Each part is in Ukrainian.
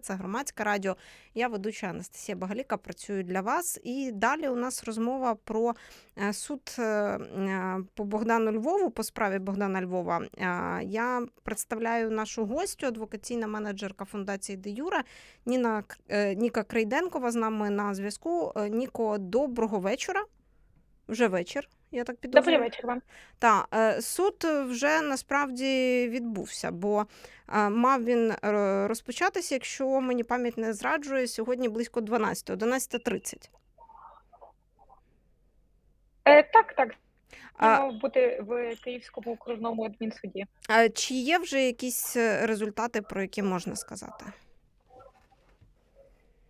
Це громадське радіо. Я ведуча Анастасія Багаліка. Працюю для вас. І далі у нас розмова про е, суд е, е, по Богдану Львову, по справі Богдана Львова. Я представляю нашу гостю, адвокаційна менеджерка фундації Де Юра Ніна Ніка Крейденкова з нами на зв'язку. Ніко, доброго вечора. Вже вечір. Я так підозрюю. Добрий вечір вам. Та е, суд вже насправді відбувся, бо е, мав він е, розпочатися, якщо мені пам'ять не зраджує, сьогодні близько 12, 11.30. Е, так, так. Мав бути в Київському окружному адмінсуді. чи є вже якісь е, результати, про які можна сказати?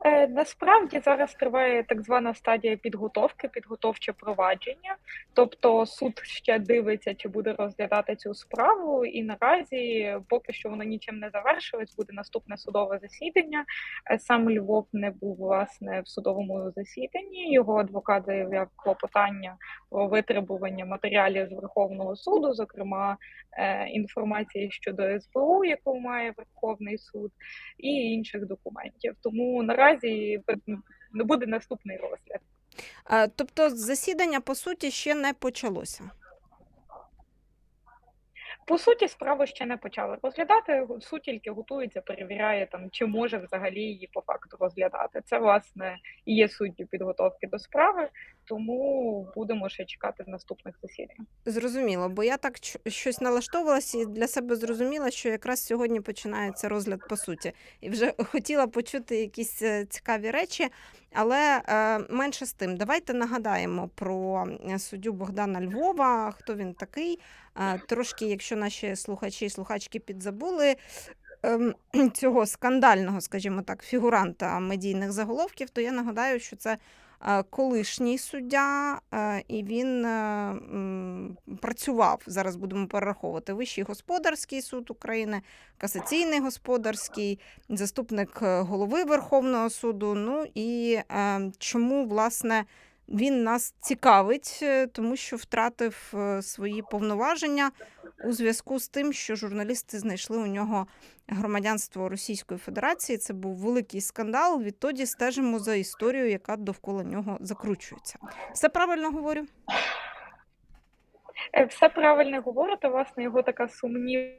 Е, насправді зараз триває так звана стадія підготовки, підготовче провадження. Тобто суд ще дивиться, чи буде розглядати цю справу, і наразі поки що воно нічим не завершилось. Буде наступне судове засідання. Е, Сам Львов не був власне в судовому засіданні. Його адвокат заявляв клопотання про витребування матеріалів з Верховного суду, зокрема е, інформації щодо СБУ, яку має Верховний суд, і інших документів. Тому наразі не буде наступний розгляд. Тобто засідання, по суті, ще не почалося. По суті, справу ще не почали розглядати. Суд тільки готується, перевіряє там, чи може взагалі її по факту розглядати. Це власне і є суттю підготовки до справи, тому будемо ще чекати наступних засідань. Зрозуміло, бо я так щось налаштовувалася і для себе зрозуміла, що якраз сьогодні починається розгляд по суті. І вже хотіла почути якісь е, цікаві речі, але е, менше з тим, давайте нагадаємо про е, суддю Богдана Львова, хто він такий. Е, трошки, якщо наші слухачі і слухачки підзабули. ем, Цього скандального, скажімо так, фігуранта медійних заголовків, то я нагадаю, що це колишній суддя, е, і він е, працював. Зараз будемо перераховувати Вищий господарський суд України, касаційний господарський, заступник е, голови Верховного суду. Ну і е, чому власне він нас цікавить, Е, тому що втратив е, свої повноваження у зв'язку з тим, що журналісти знайшли у нього громадянство Російської Федерації. Це був великий скандал. Відтоді стежимо за історією, яка довкола нього закручується. Все правильно говорю? Е, Все правильно говорите. Власне, його така сумнівна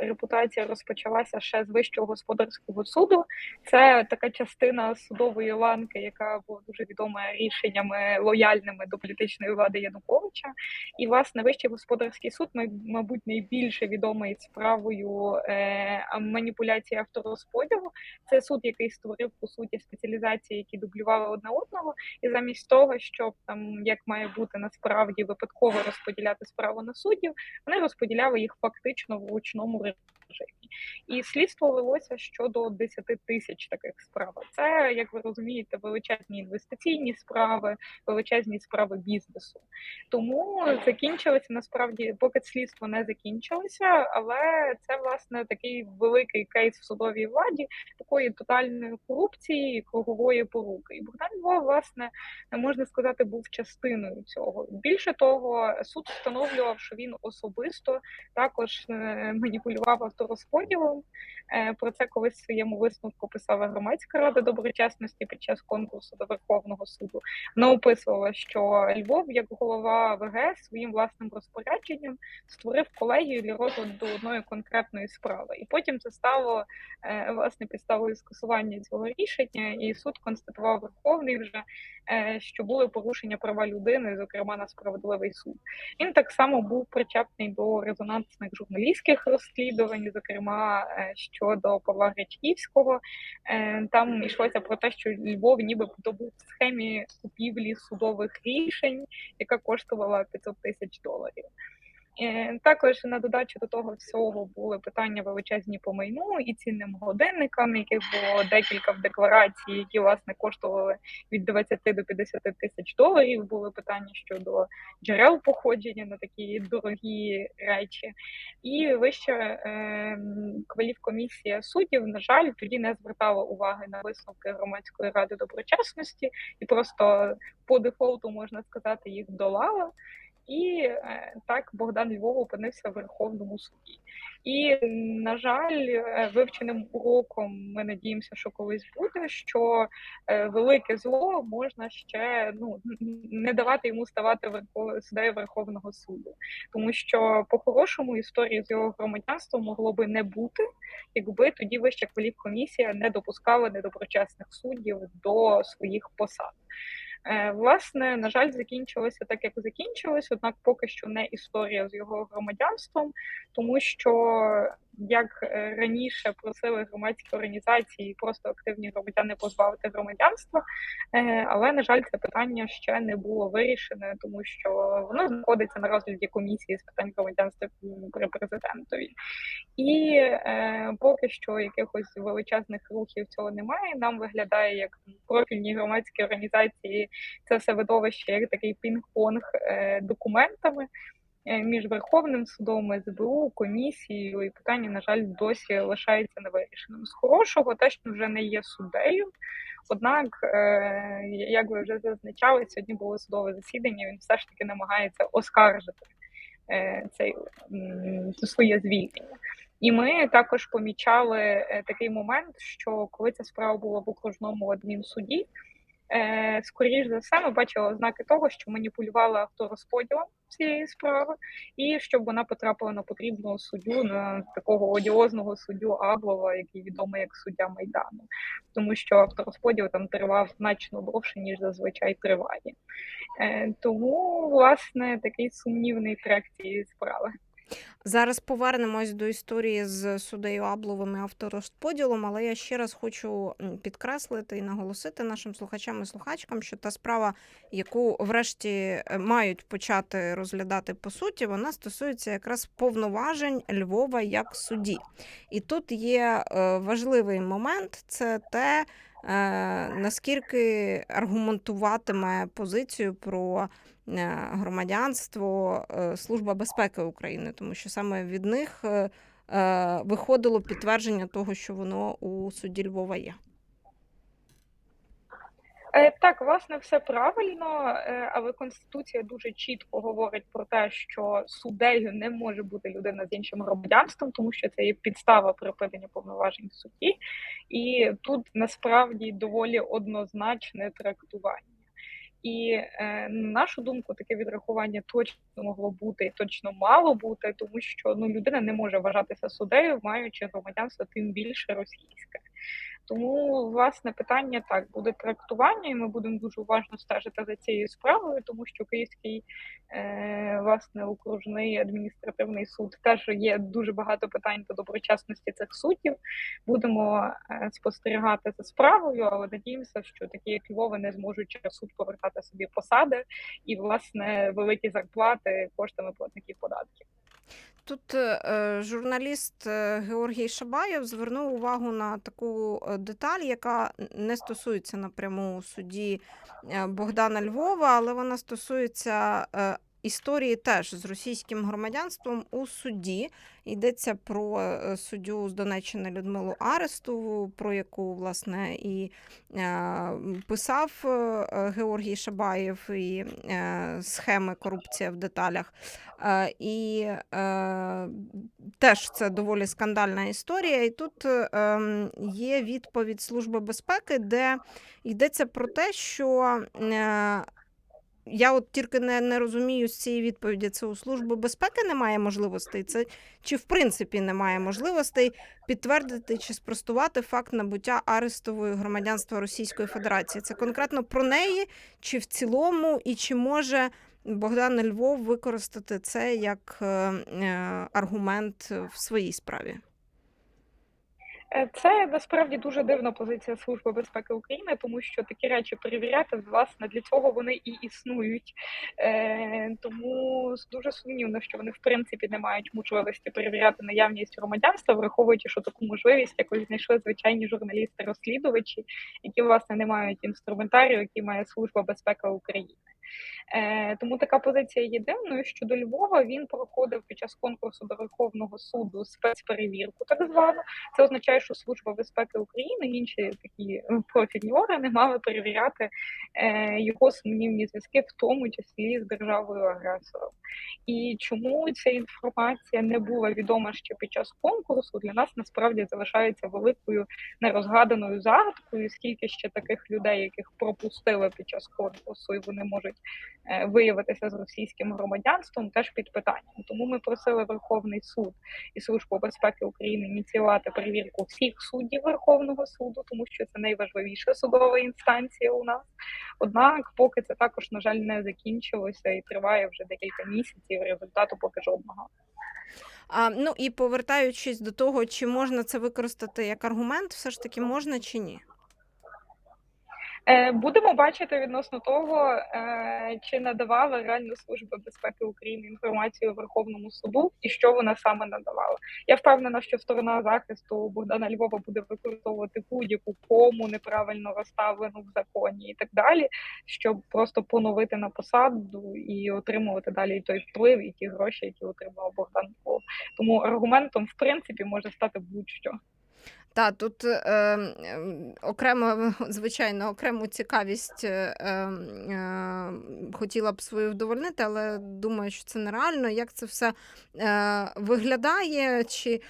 репутація розпочалася ще з Вищого господарського суду. Це така частина судової ланки, яка була дуже відома рішеннями лояльними до політичної влади Януковича. І власне Вищий господарський суд, мабуть, найбільше відомий справою е, маніпуляції авторозподілу. Це суд, який створив по суті спеціалізації, які дублювали одне одного. І замість того, щоб там як має бути насправді випадково розподіляти справу на суддів, вони розподіляли їх фактично в ручному режимі. І слідство велося щодо 10 тисяч таких справ. Це, як ви розумієте, величезні інвестиційні справи, величезні справи бізнесу. Тому закінчилося насправді, поки слідство не закінчилося, але це власне такий великий кейс в судовій владі такої тотальної корупції і кругової поруки. І Богдан Львов, власне, можна сказати, був частиною цього. Більше того, суд встановлював, що він особисто також е, маніпулював авторозподілом. Е, Про це колись в своєму висновку писала громадська рада доброчесності під час конкурсу до Верховного суду. Вона описувала, що Львов, як голова ВГС, своїм власним розпорядженням створив колегію для розгляду одної конкретної справи. І потім це стало е, власне підставою скасування цього рішення, і суд констатував Верховний вже, е, що були порушення права людини, зокрема на справедливий суд. Він так само був причетний до резонансних журналістських розслідувань, зокрема е, щодо Павла Гречківського. Е, Там йшлося про те, що Львов ніби добув схемі купівлі судових рішень, яка коштувала 500 тисяч доларів. Е, Також на додачу до того всього були питання величезні по майну і цінним годинникам, яких було декілька в декларації, які власне коштували від 20 до 50 тисяч доларів. Були питання щодо джерел походження на такі дорогі речі. І вища е, кваліфкомісія суддів, на жаль, тоді не звертала уваги на висновки громадської ради доброчесності і просто по дефолту можна сказати їх долала. І е, так Богдан Львов опинився в Верховному суді. І, на жаль, е, вивченим уроком ми надіємося, що колись буде, що е, велике зло можна ще ну не давати йому ставати суддею Верховного суду, тому що по-хорошому історії з його громадянством могло би не бути, якби тоді вища кваліфкомісія не допускала недоброчесних суддів до своїх посад. Е, Власне, на жаль, закінчилося так, як закінчилось, однак поки що не історія з його громадянством, тому що як е, раніше просили громадські організації і просто активні громадяни позбавити громадянства, е, але на жаль, це питання ще не було вирішене, тому що воно знаходиться на розгляді комісії з питань громадянства при президентові. І е, поки що якихось величезних рухів цього немає. Нам виглядає як профільні громадські організації. Це все видовище як такий пінг-понг е, документами між Верховним судом, СБУ, комісією, і питання, на жаль, досі лишається невирішеним. З хорошого те, що вже не є суддею. Однак, е, як ви вже зазначали, сьогодні було судове засідання. Він все ж таки намагається оскаржити е, цей своє звільнення. І ми також помічали е, такий момент, що коли ця справа була в окружному адмінсуді, е, скоріш за все, ми бачили ознаки того, що маніпулювали авторозподілом цієї справи, і щоб вона потрапила на потрібного суддю, на такого одіозного суддю Аблова, який відомий як суддя Майдану, тому що авторозподіл там тривав значно довше, ніж зазвичай триває. Е, Тому, власне, такий сумнівний трек цієї справи. Зараз повернемось до історії з суддею Абловим і авторозподілом, але я ще раз хочу підкреслити і наголосити нашим слухачам і слухачкам, що та справа, яку врешті е, мають почати розглядати по суті, вона стосується якраз повноважень Львова як судді. І тут є е, важливий момент: це те, наскільки аргументуватиме позицію про е, громадянство е, Служба безпеки України, тому що саме від них е, е, виходило підтвердження того, що воно у суді Львова є. Е, Так, власне, все правильно, е, але Конституція дуже чітко говорить про те, що суддею не може бути людина з іншим громадянством, тому що це є підстава припинення повноважень судді, і тут насправді доволі однозначне трактування. І е, на нашу думку, таке відрахування точно могло бути і точно мало бути, тому що ну людина не може вважатися суддею, маючи громадянство тим більше російське. Тому, власне, питання так буде трактування, і ми будемо дуже уважно стежити за цією справою, тому що Київський е, власне окружний адміністративний суд теж є дуже багато питань до доброчесності цих суддів. Будемо е, спостерігати за справою, але надіємося, що такі як Львови не зможуть через суд повертати собі посади і власне великі зарплати коштами платників податків. Тут е, журналіст е, Георгій Шабаєв звернув увагу на таку е, деталь, яка не стосується напряму судді Богдана Львова, але вона стосується історії теж з російським громадянством у суді. Йдеться про е, суддю з Донеччини Людмилу Арестову, про яку власне і е, писав е, Георгій Шабаєв і схеми корупція в деталях. І теж це доволі скандальна історія. І тут ем, є відповідь Служби безпеки, де йдеться про те, що я от тільки не, не розумію з цієї відповіді, це у Служби безпеки немає можливостей, це чи в принципі немає можливостей підтвердити чи спростувати факт набуття арестової громадянства Російської Федерації. Це конкретно про неї, чи в цілому, і чи може Богдан Львов використати це як е, е, аргумент в своїй справі? Е, Це насправді дуже дивна позиція Служби безпеки України, тому що такі речі перевіряти власне для цього вони і існують. Е, Тому дуже сумнівно, що вони в принципі не мають можливості перевіряти наявність громадянства, враховуючи, що таку можливість якось знайшли звичайні журналісти-розслідувачі, які власне не мають інструментарію, який має Служба безпеки України. Е, тому така позиція є дивною. Щодо Львова він проходив під час конкурсу до Верховного суду спецперевірку, так звану. Це означає, що Служба безпеки України і інші такі е, профільні органи мали перевіряти е, його сумнівні зв'язки, в тому числі з державою агресором. І чому ця інформація не була відома ще під час конкурсу, для нас насправді залишається великою нерозгаданою загадкою, скільки ще таких людей, яких пропустили під час конкурсу, і вони можуть виявитися з російським громадянством, теж під питанням. Тому ми просили Верховний суд і Службу безпеки України ініціювати перевірку всіх суддів Верховного суду, тому що це найважливіша судова інстанція у нас. Однак, поки це також на жаль не закінчилося і триває вже декілька місяців. Результату поки жодного. А, ну і повертаючись до того, чи можна це використати як аргумент, все ж таки можна чи ні? Е, Будемо бачити відносно того, е, чи надавала реально служба безпеки України інформацію Верховному суду і що вона саме надавала. Я впевнена, що сторона захисту Богдана Львова буде використовувати будь-яку кому неправильно розставлену в законі і так далі, щоб просто поновити на посаду і отримувати далі той вплив і ті гроші, які отримав Богдан Львов. Тому аргументом, в принципі, може стати будь-що. Та тут е, окремо, звичайно, окрему цікавість е, е, хотіла б свою вдовольнити, але думаю, що це нереально. Як це все е, виглядає? Чи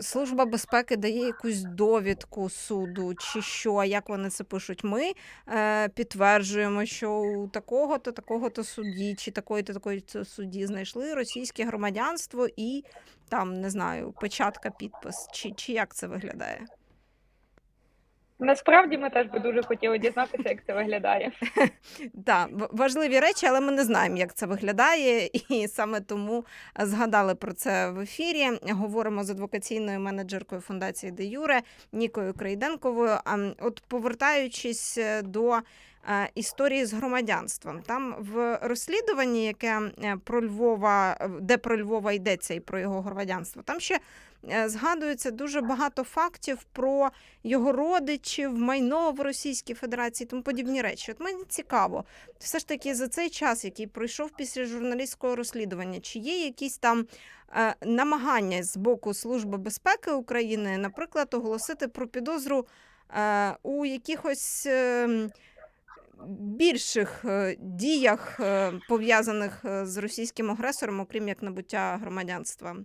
Служба безпеки дає якусь довідку суду, чи що? Як вони це пишуть? Ми е, підтверджуємо, що у такого-то, такого-то судді, чи такої-то такої-то судді знайшли російське громадянство і там не знаю, печатка, підпис, чи, чи як це виглядає? Насправді ми теж би дуже хотіли дізнатися, як це виглядає. Так, важливі речі, але ми не знаємо, як це виглядає, і саме тому згадали про це в ефірі. Говоримо з адвокаційною менеджеркою фундації Де Юре Нікою Крейденковою. А от повертаючись до е, історії з громадянством, там в розслідуванні, яке е, про Львова, де про Львова йдеться і про його громадянство, там ще е, згадується дуже багато фактів про його родичів, майно в Російській Федерації, тому подібні речі. От мені цікаво, все ж таки за цей час, який пройшов після журналістського розслідування, чи є якісь там е, намагання з боку Служби безпеки України, наприклад, оголосити про підозру е, у якихось. Більших е, діях е, пов'язаних е, з російським агресором, окрім як набуття громадянства.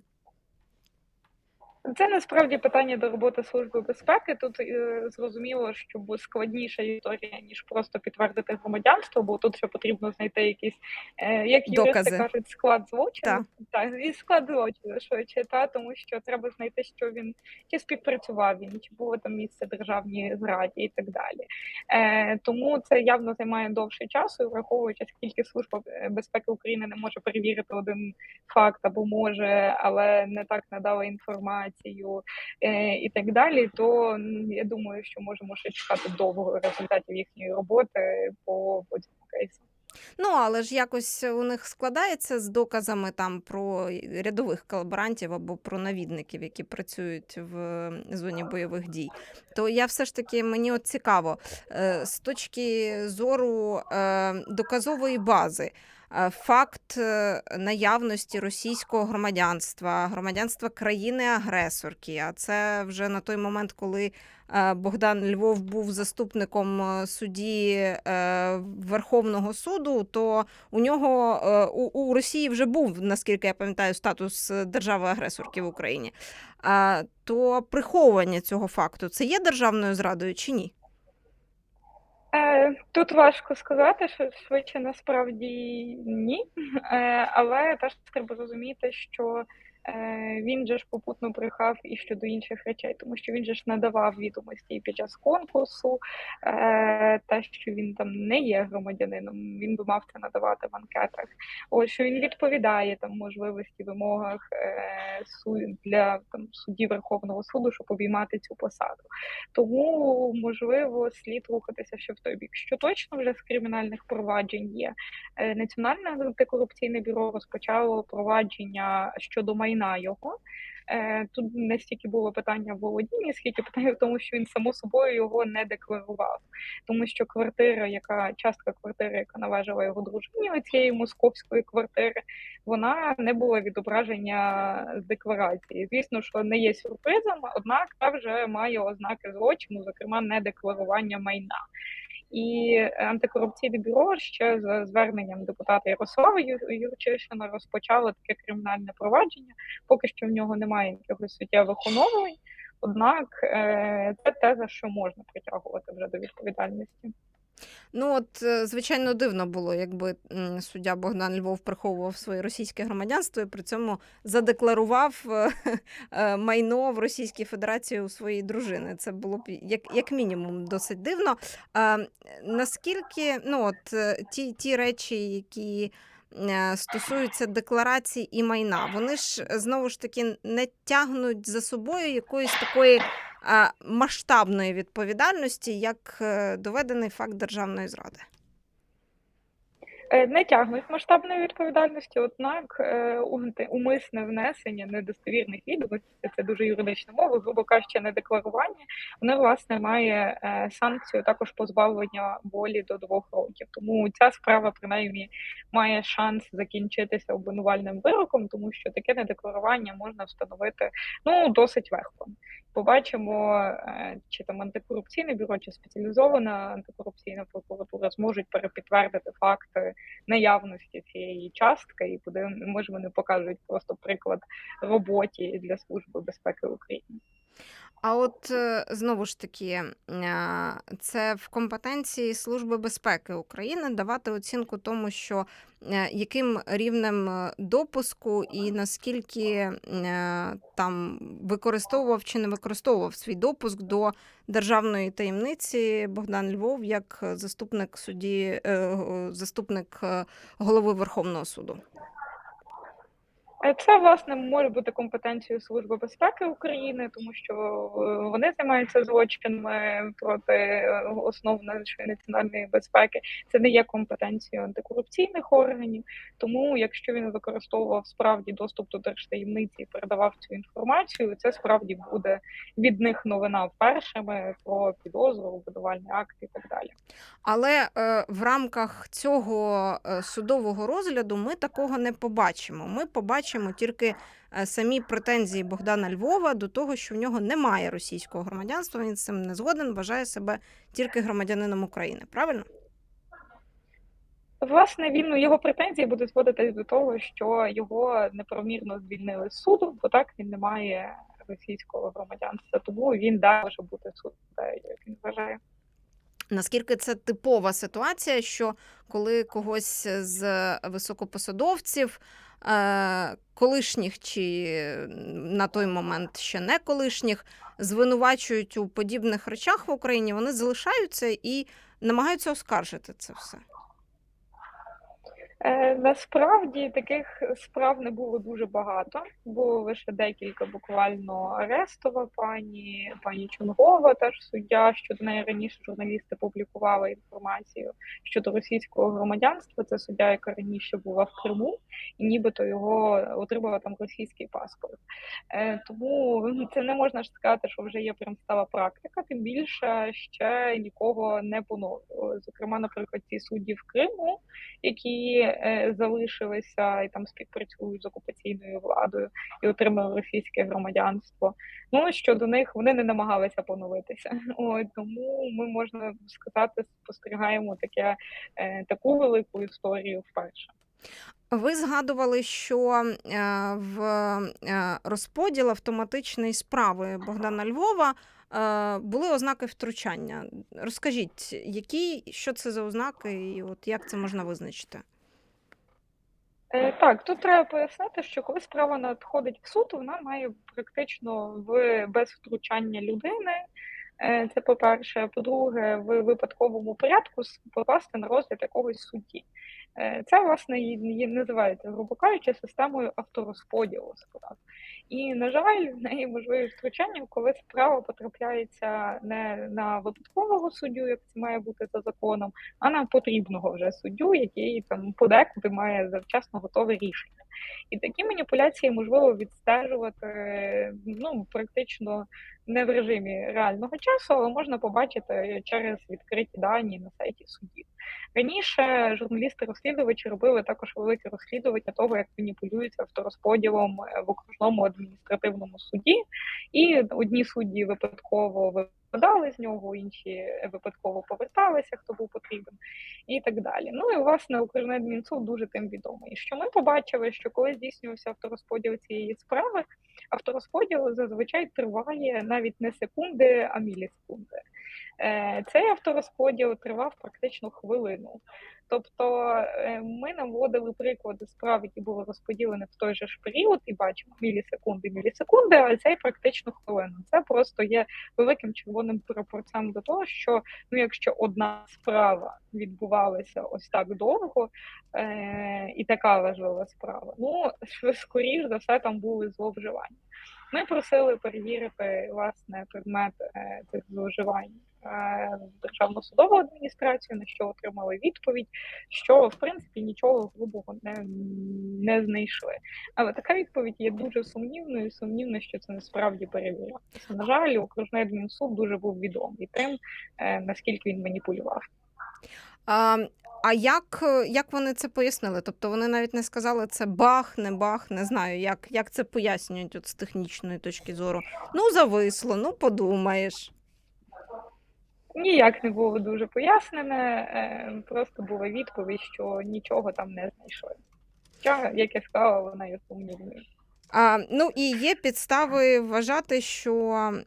Це насправді питання до роботи служби безпеки. Тут е, зрозуміло, що буде складніша історія ніж просто підтвердити громадянство, бо тут ще потрібно знайти якісь, е, як юристи Докази. кажуть, склад злочину. Так. Так, і склад злочину швидше, та тому що треба знайти, що він чи співпрацював він, чи було там місце державній зраді і так далі. Е, тому це явно займає довше часу, і враховуючи, скільки служба е, безпеки України не може перевірити один факт або може, але не так надала інформацію е, і так далі, то я думаю, що можемо ще чекати довго результатів їхньої роботи по, по цьому кейсу. Ну, але ж якось у них складається з доказами там про рядових колаборантів або про навідників, які працюють в зоні бойових дій. То я все ж таки мені от цікаво е, з точки зору е, доказової бази. Е, Факт е, наявності російського громадянства, громадянства країни-агресорки. А це вже на той момент, коли е, Богдан Львов був заступником судді Верховного суду, то у нього у, Росії вже був, наскільки я пам'ятаю, статус держави-агресорки в Україні. То приховування цього факту це є державною зрадою чи ні? Е, Тут важко сказати, що швидше насправді ні. Е, Але теж треба розуміти, що він же ж попутно брехав і щодо інших речей, тому що він же ж надавав відомості під час конкурсу, е, те, що він там не є громадянином, він би мав це надавати в анкетах. Ось що він відповідає там можливості вимогах е, для там судді Верховного суду, щоб обіймати цю посаду. Тому можливо слід рухатися ще в той бік. Що точно вже з кримінальних проваджень є. Е, Національне антикорупційне бюро розпочало провадження щодо майна майна його. Е, Тут не стільки було питання в володінні, скільки питання в тому, що він само собою його не декларував. Тому що квартира, яка частка квартири, яка належала його дружині, цієї московської квартири, вона не була відображення з декларації. Звісно, що не є сюрпризом, однак та вже має ознаки злочину, зокрема недекларування майна. І антикорупційне бюро ще за зверненням депутата Ярослава Юрчишина розпочало таке кримінальне провадження. Поки що в нього немає якихось суттєвих оновлень. Однак е, це те, за що можна притягувати вже до відповідальності. Ну, от, е, звичайно, дивно було, якби суддя Богдан Львов приховував своє російське громадянство і при цьому задекларував е, е, майно в Російській Федерації у своєї дружини. Це було б як, як мінімум досить дивно. А, наскільки ну, от, ті, ті речі, які стосуються декларацій і майна, вони ж знову ж таки не тягнуть за собою якоїсь такої масштабної відповідальності, як е, доведений факт державної зради. Е, Не тягнуть масштабної відповідальності, однак е, умисне внесення недостовірних відомостей, це дуже юридична мова, грубо кажучи, недекларування, воно власне має санкцію також позбавлення волі до двох років. Тому ця справа принаймні має шанс закінчитися обвинувальним вироком, тому що таке недекларування можна встановити ну досить легко. Побачимо, е, чи там антикорупційне бюро, чи спеціалізована антикорупційна прокуратура зможуть перепідтвердити факти наявності цієї частки, і буде може вони покажуть просто приклад роботі для Служби безпеки України. А от е, знову ж таки, це в компетенції Служби безпеки України давати оцінку тому, що е, яким рівнем е, допуску і наскільки там використовував чи не використовував свій допуск до державної таємниці Богдан Львов як заступник судді, заступник голови Верховного суду. Е, Це власне може бути компетенцією Служби безпеки України, тому що е, вони займаються злочинами проти е, основ нашої національної безпеки. Це не є компетенцією антикорупційних органів. Тому, якщо він використовував справді доступ до держтаємниці і передавав цю інформацію, це справді буде від них новина першими про підозру, обвинувальний акт і так далі. Але е, в рамках цього е, судового розгляду ми такого не побачимо. Ми побачимо тільки е, самі претензії Богдана Львова до того, що в нього немає російського громадянства. Він цим не згоден, вважає себе тільки громадянином України. Правильно? Власне, він ну, його претензії будуть зводитись до того, що його неправомірно звільнили з суду, бо так він не має російського громадянства, тому він далі може бути суддею, як він вважає. Наскільки це типова ситуація, що коли когось з високопосадовців, е, колишніх чи на той момент ще не колишніх, звинувачують у подібних речах в Україні, вони залишаються і намагаються оскаржити це все. Е, насправді таких справ не було дуже багато. Було лише декілька буквально арестова пані, пані Чунгова, теж суддя. Щодо неї раніше журналісти публікували інформацію щодо російського громадянства. Це суддя, яка раніше була в Криму, і нібито його отримала там російський паспорт. Е, тому це не можна ж сказати, що вже є прям стала практика. Тим більше ще нікого не поновлювали. Зокрема, наприклад, ці судді в Криму, які залишилися і там співпрацюють з окупаційною владою і отримали російське громадянство. Ну щодо них вони не намагалися поновитися. Ой, тому ми можна сказати, спостерігаємо таке е, таку велику історію вперше. Ви згадували, що е, в е, розподіл автоматичної справи Богдана Львова е, були ознаки втручання. Розкажіть, які, що це за ознаки, і от як це можна визначити? Е, Так, тут треба пояснити, що коли справа надходить в суд, вона має практично в без втручання людини Е, Це по-перше. По-друге, в випадковому порядку попасти на розгляд якогось судді. Е, Це, власне, і називається, грубо кажучи, системою авторозподілу справ. І, на жаль, в неї можливі втручання, коли справа потрапляється не на випадкового суддю, як це має бути за законом, а на потрібного вже суддю, який там подекуди має завчасно готове рішення. І такі маніпуляції можливо відстежувати ну, практично не в режимі реального часу, але можна побачити через відкриті дані на сайті судів. Раніше журналісти-розслідувачі робили також велике розслідування того, як маніпулюється авторозподілом е, в окружному адміністративному суді, і одні судді випадково випадали з нього, інші випадково поверталися, хто був потрібен, і так далі. Ну і власне окружний адмінсуд дуже тим відомий. Що ми побачили, що коли здійснювався авторозподіл цієї справи, авторозподіл зазвичай триває навіть не секунди, а мілісекунди. Е, Цей авторозподіл тривав практично хвилину. Тобто е, ми наводили приклади справ, які були розподілені в той же ж період, і бачимо мілісекунди, мілісекунди, а цей практично хвилину. Це просто є великим червоним прапорцем до того, що ну, якщо одна справа відбувалася ось так довго, е, і така важлива справа, ну скоріш за все там були зловживання. Ми просили перевірити власне предмет е, цих зловживань Державну судову адміністрацію, на що отримали відповідь, що в принципі нічого грубого не, не знайшли. Але така відповідь є дуже сумнівною. Сумнівно, що це насправді перевірялося. На жаль, окружний адмінсуд дуже був відомий тим, е, наскільки він маніпулював. А, а як, е, як вони це пояснили? Тобто вони навіть не сказали, це баг, не баг, не знаю, як, як це пояснюють от з технічної точки зору. Ну, зависло, ну подумаєш. Ніяк не було дуже пояснене, е, просто була відповідь, що нічого там не знайшли. Хоча, як я сказала, вона є сумнівною. А, ну і є підстави вважати, що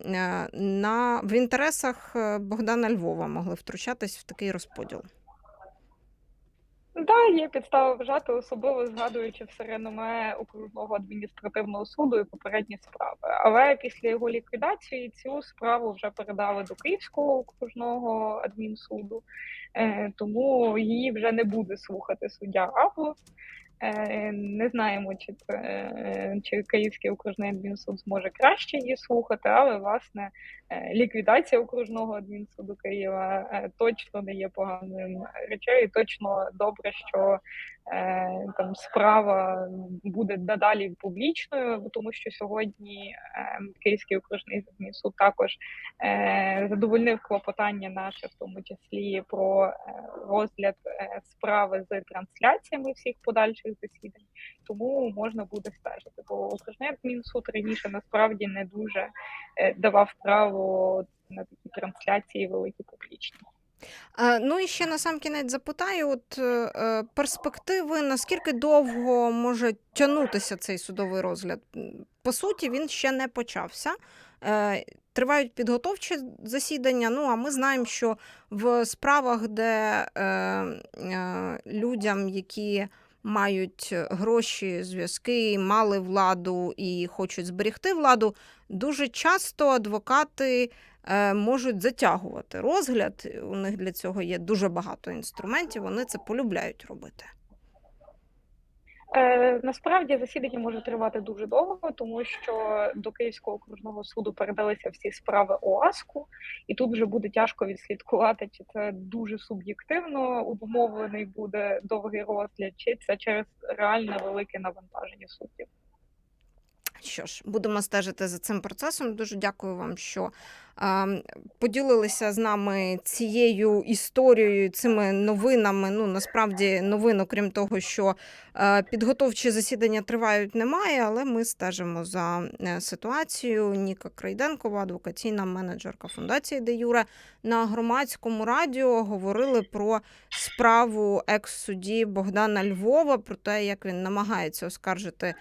е, на, в інтересах е, Богдана Львова могли втручатись в такий розподіл. Да, є підстава вважати, особливо згадуючи все реноме окружного адміністративного суду і попередні справи. Але після його ліквідації цю справу вже передали до Київського окружного адмінсуду, е, тому її вже не буде слухати суддя Авлов. Е, Не знаємо, чи е, чи Київський окружний адмінсуд зможе краще її слухати, але власне е, ліквідація окружного адмінсуду Києва точно не є поганим речею. Точно добре, що там справа буде надалі публічною, тому що сьогодні е, Київський окружний адмінсуд також е, задовольнив клопотання наше, в тому числі про е, розгляд е, справи з трансляціями всіх подальших засідань. Тому можна буде стежити. Бо окружний адмінсуд раніше насправді не дуже е, давав право на такі трансляції великі публічні. Е, Ну і ще на сам кінець запитаю: от е, перспективи, наскільки довго може тягнутися цей судовий розгляд? По суті, він ще не почався. Е, Тривають підготовчі засідання. Ну а ми знаємо, що в справах, де е, е, людям, які мають гроші, зв'язки, мали владу і хочуть зберегти владу, дуже часто адвокати можуть затягувати розгляд. У них для цього є дуже багато інструментів. Вони це полюбляють робити. Е, насправді засідання може тривати дуже довго, тому що до Київського окружного суду передалися всі справи ОАСКу, і тут вже буде тяжко відслідкувати, чи це дуже суб'єктивно обумовлений буде довгий розгляд, чи це через реальне велике навантаження суддів. Що ж, будемо стежити за цим процесом. Дуже дякую вам, що е, поділилися з нами цією історією, цими новинами. Ну насправді новин, окрім того, що е, підготовчі засідання тривають, немає, але ми стежимо за е, ситуацією. Ніка Крайденкова, адвокаційна менеджерка фундації Де Юре, на громадському радіо говорили про справу екс-судді Богдана Львова, про те, як він намагається оскаржити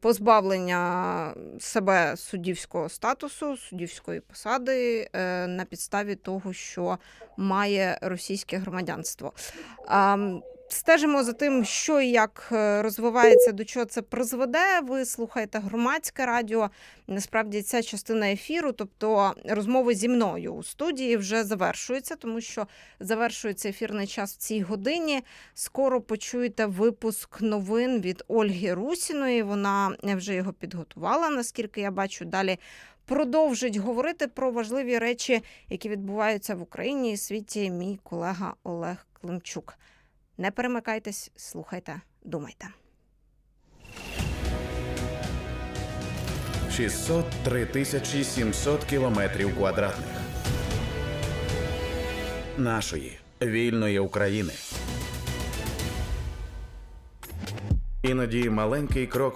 позбавлення себе суддівського статусу, суддівської посади е, на підставі того, що має російське громадянство. Стежимо за тим, що і як е, розвивається, до чого це призведе. Ви слухаєте громадське радіо. Насправді ця частина ефіру, тобто розмови зі мною у студії, вже завершується, тому що завершується ефірний час в цій годині. Скоро почуєте випуск новин від Ольги Русіної. Вона вже його підготувала, наскільки я бачу. Далі продовжить говорити про важливі речі, які відбуваються в Україні і світі. Мій колега Олег Климчук. Не перемикайтесь, слухайте, думайте. 603 тисячі 700 кілометрів квадратних нашої вільної України. Іноді маленький крок